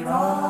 Iran.